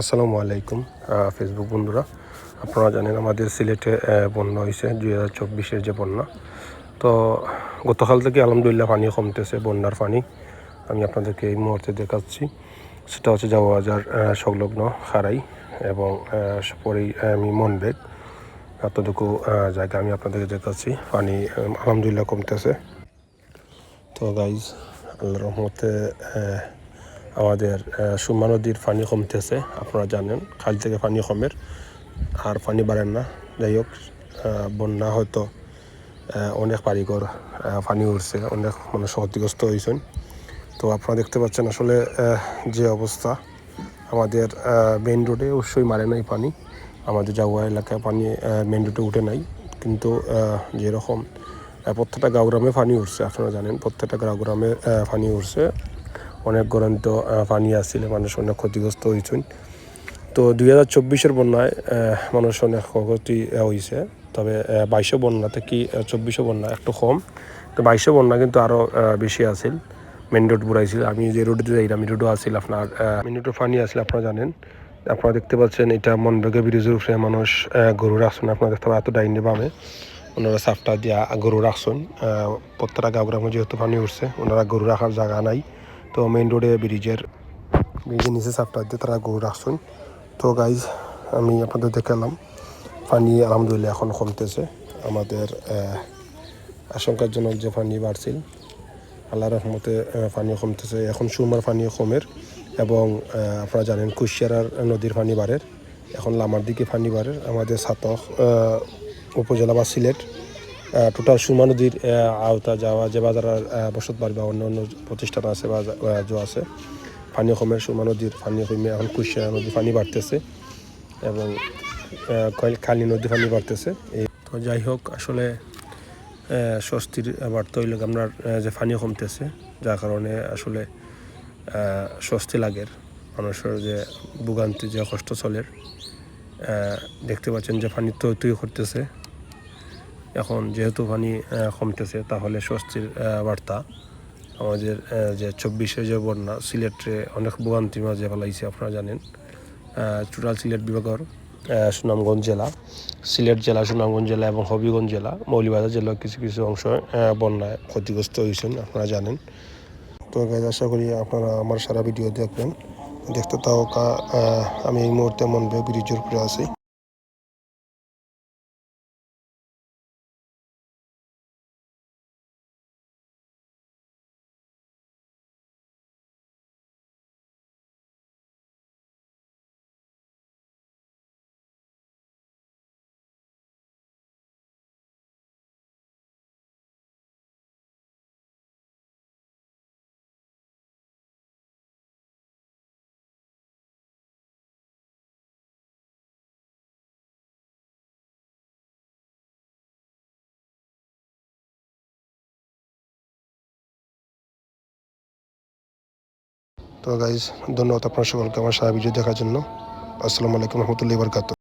আসসালামু আলাইকুম ফেসবুক বন্ধুরা। আপনারা জানেন আমাদের সিলেটে বন্যা হয়েছে দুই হাজার চব্বিশের যে বন্যা। তো গতকাল থেকে আলহামদুলিল্লাহ পানি কমতেছে বন্যার পানি। আমি আপনাদেরকে এই মুহূর্তে দেখাচ্ছি। সেটা হচ্ছে যাওয়া আহ, সংলগ্ন খারাই এবং পরেই আমি মনবেগ এতটুকু জায়গা আমি আপনাদেরকে দেখাচ্ছি। পানি আলহামদুলিল্লাহ কমতেছে। তো গাইজ আল্লাহ রহমতে আমাদের সুরমা নদীর পানি কমতেছে আপনারা জানেন খাল থেকে পানি কমের আর পানি বাড়েন না। যাই হোক বন্যা হয়তো অনেক বাড়িঘর পানি উঠছে অনেক মানুষ ক্ষতিগ্রস্ত হয়েছেন। তো আপনারা দেখতে পাচ্ছেন আসলে যে অবস্থা। আমাদের মেন রোডে অবশ্যই মারে নাই পানি। আমাদের জাগুয়া এলাকায় পানি মেন রোডে উঠে নাই। কিন্তু যেরকম প্রত্যেকটা গাঁওগ্রামে পানি উঠছে আপনারা জানেন প্রত্যেকটা গাঁওগ্রামে আহ, পানি উঠছে অনেক গরন্ত পানি আসছিলে মানুষ অনেক ক্ষতিগ্রস্ত হয়েছেন তো দুই হাজার চব্বিশের বন্যায় মানুষ অনেক ক্ষতি হয়েছে তবে বাইশে বন্যা থেকে চব্বিশে বন্যা একটু কম। তো বাইশে বন্যা কিন্তু আরও বেশি আছিল। মেন রোড বুড়াইছিল আমি যে রোডে যাইলাম এই রোডও আছিল আপনার মেন রোডে পানি আসলে আপনারা জানেন। আপনারা দেখতে পাচ্ছেন এটা মনবেগে ব্রিজের উপরে মানুষ গরু রাখছেন আপনারা দেখতে পাবেন, এত ডাইনে বামে ওনারা সাফটা দিয়া গরু রাখছেন প্রত্যেকটা গাঁওগ্রামে যেহেতু পানি উঠছে, ওনারা গরু রাখার জায়গা নাই। তো মেইন রোডে ব্রিজের ব্রিজের নিচে সাফটা দিয়ে তারা গরু রাখছেন তো গাইজ আমি আপনাদের দেখালাম। পানি আলহামদুলিল্লাহ এখন কমতেছে। আমাদের আশঙ্কাজনক যে পানি বাড়ছিল আল্লাহ রহমতে পানি কমতেছে। এখন সুরমার পানি কমের এবং আপনারা জানেন কুশিয়ারার নদীর পানি বাড়ের। এখন লামার দিকে পানি বাড়ের। আমাদের সাতক উপজেলা বা সিলেট টোটাল সুরমা নদীর আওতা যাওয়া যে বাজার বসত বাড়ি বা অন্য অন্য প্রতিষ্ঠান আছে বা যা- আছে। পানি কমের সুরমা নদীর পানি কমে এখন কুশিয়া নদীর পানি বাড়তেছে এবং কালী নদী পানি বাড়তেছে। এই তো যাই হোক, আসলে স্বস্তির বার্তা হইল আপনার যে পানি কমতেছে যার কারণে আসলে স্বস্তি লাগের। মানুষের যে ভোগান্তি, যে কষ্ট চলের দেখতে পাচ্ছেন যে পানি তৈরি করতেছে। এখন যেহেতু পানি কমতেছে, তাহলে স্বস্তির বার্তা। আমাদের যে চব্বিশে যে বন্যা, সিলেটে অনেক ভোগান্তির মাঝে ফেলাইছে, আপনারা জানেন। টোটাল সিলেট বিভাগের সুনামগঞ্জ জেলা, সিলেট জেলা, সুনামগঞ্জ জেলা এবং হবিগঞ্জ জেলা, মৌলিবাজার জেলার কিছু কিছু অংশ বন্যায় ক্ষতিগ্রস্ত হয়েছেন, আপনারা জানেন। তো আশা করি আপনারা আমার সারা ভিডিও দেখবেন। দেখতে তাও আমি এই মুহূর্তে মনবে ব্রিজের উপরে আছি। তো গাইজ ধন্যবাদ আপনার সকলকে আমার সারা ভিডিও দেখার জন্য। আসসালামু আলাইকুম রহমতুল্লাহ বরকাত